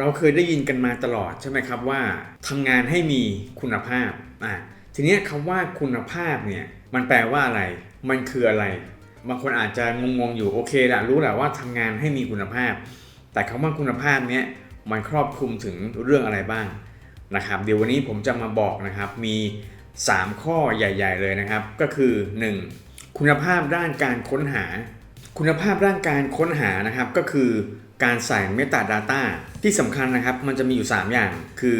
เราเคยได้ยินกันมาตลอดใช่ไหมครับว่าทำงานให้มีคุณภาพอะทีนี้คำว่าคุณภาพเนี่ยมันแปลว่าอะไร มันคืออะไร บางคนอาจจะงงๆอยู่โอเคละรู้แหละว่าทำงานให้มีคุณภาพ แต่คำว่าคุณภาพเนี้ยมันครอบคลุมถึงเรื่องอะไรบ้างนะครับเดี๋ยววันนี้ผมจะมาบอกนะครับมี 3 ข้อใหญ่ ๆ เลยนะครับ ก็คือ 1. คุณภาพด้านการค้นหา คุณภาพร่างการค้นหานะครับก็คือการใส่ Metadata ที่สำคัญนะครับมันจะมีอยู่ 3 อย่างคือ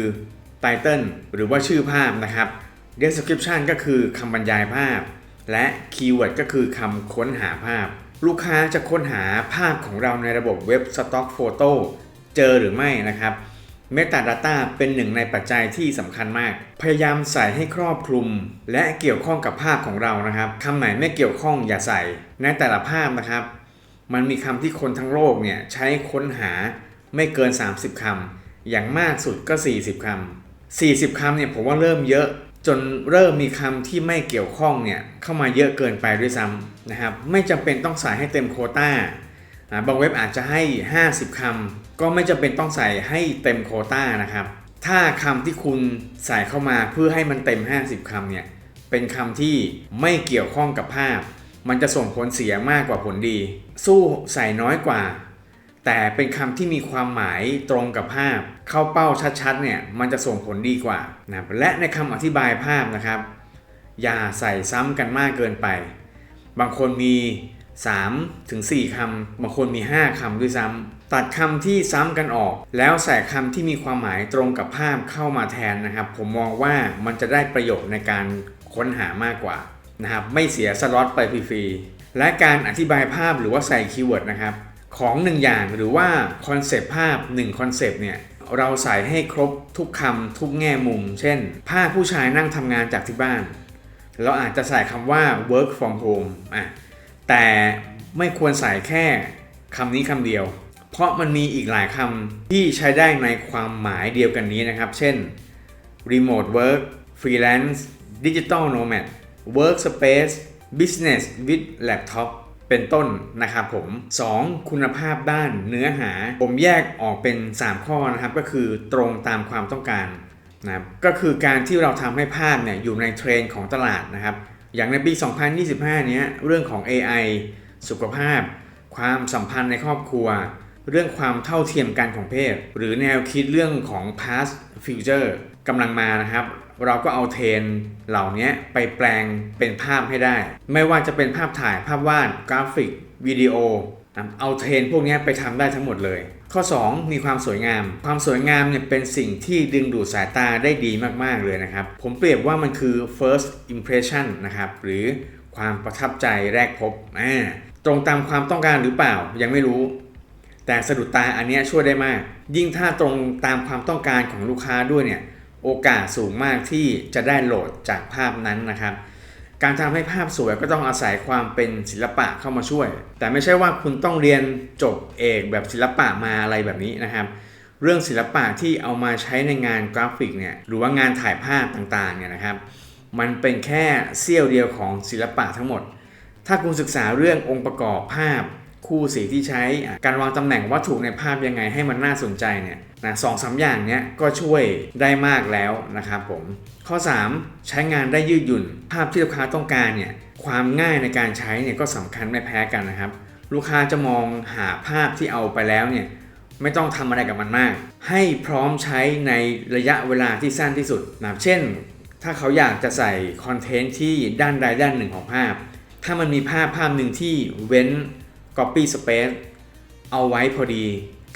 Title หรือว่าชื่อภาพนะครับ Description ก็คือคำบรรยายภาพ และ Keyword ก็คือคำค้นหาภาพ ลูกค้าจะค้นหาภาพของเราในระบบเว็บ Stock Photo เจอหรือไม่นะครับ Metadata เป็นหนึ่งในปัจจัยที่สำคัญมาก พยายามใส่ให้ครอบคลุม และเกี่ยวข้องกับภาพของเรานะครับคำไหนไม่เกี่ยวข้องอย่าใส่ ในแต่ละภาพนะครับ มันมีคำที่คนทั้งโลกเนี่ยใช้ค้นหาไม่เกิน 30คำอย่างมากสุดก็ 40คำ40คำเนี่ยผมว่าเริ่มเยอะ จนเริ่มมีคำที่ไม่เกี่ยวข้องเนี่ยเข้ามาเยอะเกินไปด้วยซ้ำนะครับ ไม่จำเป็นต้องใส่ให้เต็มโควต้า อ่าบางเว็บอาจจะให้ 50คำก็ไม่จำเป็นต้องใส่ให้เต็มโคต้านะครับ ถ้าคำที่คุณใส่เข้ามาเพื่อให้มันเต็ม 50คำเนี่ย เป็นคำที่ไม่เกี่ยวข้องกับภาพ มันจะส่งผลเสียมากกว่าผลดี สู้ใส่น้อยกว่า แต่เป็นคำที่มีความหมายตรงกับภาพ เข้าเป้าชัดๆเนี่ยมันจะส่งผลดีกว่านะและในคำอธิบายภาพนะครับ อย่าใส่ซ้ำกันมากเกินไป บางคนมี 3ถึง4คำบางคนมี 5คำด้วยซ้ำตัดคำที่ซ้ำกันออก แล้วใส่คำที่มีความหมายตรงกับภาพเข้ามาแทนนะครับ ผมมองว่ามันจะได้ประโยชน์ในการค้นหามากกว่านะครับไม่เสียสล็อตไปฟรีๆและการอธิบายภาพหรือว่าใส่คีย์เวิร์ดนะครับของหนึ่งอย่างหรือว่าคอนเซปต์ภาพ1คอนเซปต์เนี่ยเราใส่ให้ครบทุกคำทุกแง่มุม เช่น ภาพผู้ชายนั่งทำงานจากที่บ้าน เราอาจจะใส่คำว่า work from home อะ แต่ไม่ควรใส่แค่คำนี้คำเดียว เพราะมันมีอีกหลายคำที่ใช้ได้ในความหมายเดียวกันนี้นะครับ เช่น remote work freelance digital nomad workspace business with laptop เป็นต้นนะครับผม 2. คุณภาพด้านเนื้อหา ผมแยกออกเป็น 3 ข้อนะครับ ก็คือตรงตามความต้องการนะครับก็คือการที่เราทำให้ภาพเนี่ยอยู่ในเทรนด์ของตลาดนะครับ อย่างในปี 2025 เนี้ยเรื่องของ AI สุขภาพ ความสัมพันธ์ในครอบครัว เรื่องความเท่าเทียมกันของเพศ หรือแนวคิดเรื่องของ past future กำลังมานะครับ เราก็เอาเทรนเหล่านี้ไปแปลงเป็นภาพให้ได้ ไม่ว่าจะเป็นภาพถ่ายภาพวาดกราฟิกวิดีโอเอาเทรนพวกนี้ไปทำได้ทั้งหมดเลย ข้อ 2 มีความสวยงาม ความสวยงามเนี่ยเป็นสิ่งที่ดึงดูดสายตาได้ดีมากๆเลยนะครับ ผมเปรียบว่ามันคือ first impression นะครับ หรือความประทับใจแรกพบอ่าตรงตามความต้องการหรือเปล่ายังไม่รู้ แต่สะดุดตาอันเนี้ยช่วยได้มาก ยิ่งถ้าตรงตามความต้องการของลูกค้าด้วยเนี่ย โอกาสสูงมากที่จะได้โหลดจากภาพนั้นนะครับ การทำให้ภาพสวยก็ต้องอาศัยความเป็นศิลปะเข้ามาช่วย แต่ไม่ใช่ว่าคุณต้องเรียนจบเอกแบบศิลปะมาอะไรแบบนี้นะครับ เรื่องศิลปะที่เอามาใช้ในงานกราฟิกเนี่ยหรือว่างานถ่ายภาพต่างๆเนี่ยนะครับ มันเป็นแค่เสี้ยวเดียวของศิลปะทั้งหมด ถ้าคุณศึกษาเรื่ององค์ประกอบภาพ คู่สีที่ใช้ การวางตำแหน่งวัตถุในภาพยังไงให้มันน่าสนใจเนี่ยนะสองสามอย่างเนี้ยก็ช่วยได้มากแล้วนะครับผม ข้อ 3 ใช้งานได้ยืดหยุ่น ภาพที่ลูกค้าต้องการเนี่ยความง่ายในการใช้เนี่ยก็สำคัญไม่แพ้กันนะครับ ลูกค้าจะมองหาภาพที่เอาไปแล้วเนี่ยไม่ต้องทำอะไรกับมันมาก ให้พร้อมใช้ในระยะเวลาที่สั้นที่สุดนะเช่น ถ้าเขาอยากจะใส่คอนเทนต์ที่ด้านใดด้านหนึ่งของภาพ ถ้ามันมีภาพภาพหนึ่งที่เว้น Copy Space เอาไว้พอดี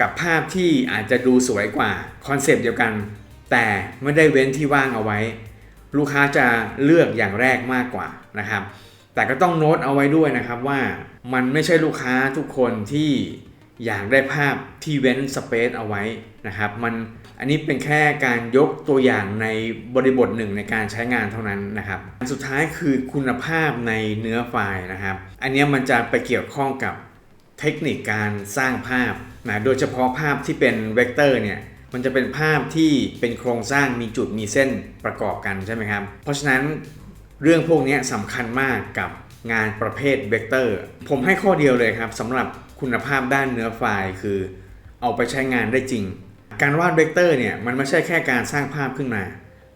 กับภาพที่อาจจะดูสวยกว่าคอนเซปต์เดียวกัน แต่ไม่ได้เว้นที่ว่างเอาไว้ ลูกค้าจะเลือกอย่างแรกมากกว่านะครับ แต่ก็ต้องโน้ตเอาไว้ด้วยนะครับว่ามันไม่ใช่ลูกค้าทุกคนที่อยากได้ภาพที่เว้นสเปซเอาไว้นะครับมันอันนี้เป็นแค่การยกตัวอย่างในบริบทหนึ่งในการใช้งานเท่านั้นนะครับอันสุดท้ายคือคุณภาพในเนื้อไฟล์นะครับ อันนี้มันจะไปเกี่ยวข้องกับ เทคนิคการสร้างภาพนะโดยเฉพาะภาพที่เป็นเวกเตอร์เนี่ยมันจะเป็นภาพที่เป็นโครงสร้างมีจุดมีเส้นประกอบกันใช่ไหมครับ เพราะฉะนั้นเรื่องพวกนี้สำคัญมากกับงานประเภทเวกเตอร์ ผมให้ข้อเดียวเลยครับสำหรับคุณภาพด้านเนื้อไฟล์คือ เอาไปใช้งานได้จริง การวาดเวกเตอร์เนี่ยมันไม่ใช่แค่การสร้างภาพขึ้นมา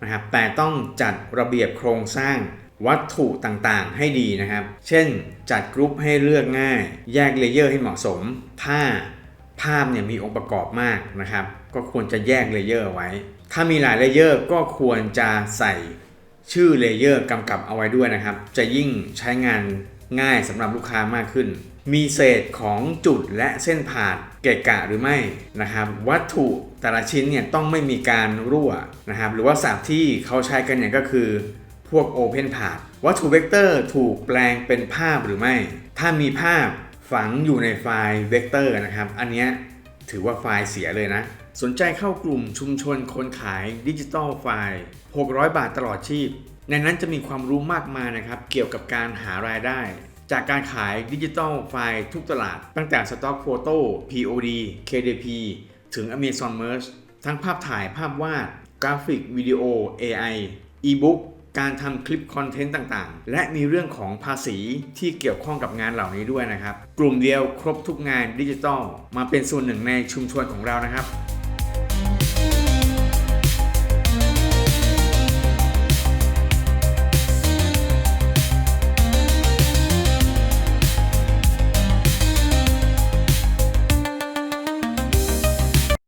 นะครับแต่ต้องจัดระเบียบโครงสร้าง วัตถุต่างๆ ให้ดีนะครับ เช่น จัดกรุ๊ปให้เลือกง่าย แยกเลเยอร์ให้เหมาะสมถ้า ภาพเนี่ยมีองค์ประกอบมากนะครับ ก็ควรจะแยกเลเยอร์ไว้ ถ้ามีหลายเลเยอร์ก็ควรจะใส่ชื่อเลเยอร์กำกับเอาไว้ด้วยนะครับ จะยิ่งใช้งานง่ายสำหรับลูกค้ามากขึ้น มีเศษของจุดและเส้นผ่านเกะกะหรือไม่นะครับ วัตถุแต่ละชิ้นเนี่ยต้องไม่มีการรั่วนะครับ หรือว่าศัพท์ที่เขาใช้กันเนี่ยก็คือ พวก Open p a t h วัตถุเวกเตอร์ถูกแปลงเป็นภาพหรือไม่ ถ้ามีภาพฝังอยู่ในไฟล์เวกเตอร์นะครับ อันนี้ถือว่าไฟล์เสียเลยนะ สนใจเข้ากลุ่มชุมชนคนขายดิจิตอลไฟล์ 600 บาทตลอดชีพ ในนั้นจะมีความรู้มากมายนะครับ เกี่ยวกับการหารายได้ จากการขายดิจิตอลไฟล์ทุกตลาด ตั้งแต่สต็อกโฟโต้ POD KDP ถึง Amazon Merge ทั้งภาพถ่ายภาพวาดกราฟิกวิดีโอ AI e-book ก การทำคลิปคอนเทนต์ต่างๆ และมีเรื่องของภาษีที่เกี่ยวข้องกับงานเหล่านี้ด้วยนะครับ กลุ่มเดียวครบทุกงานดิจิทัลมาเป็นส่วนหนึ่งในชุมชนของเรานะครับ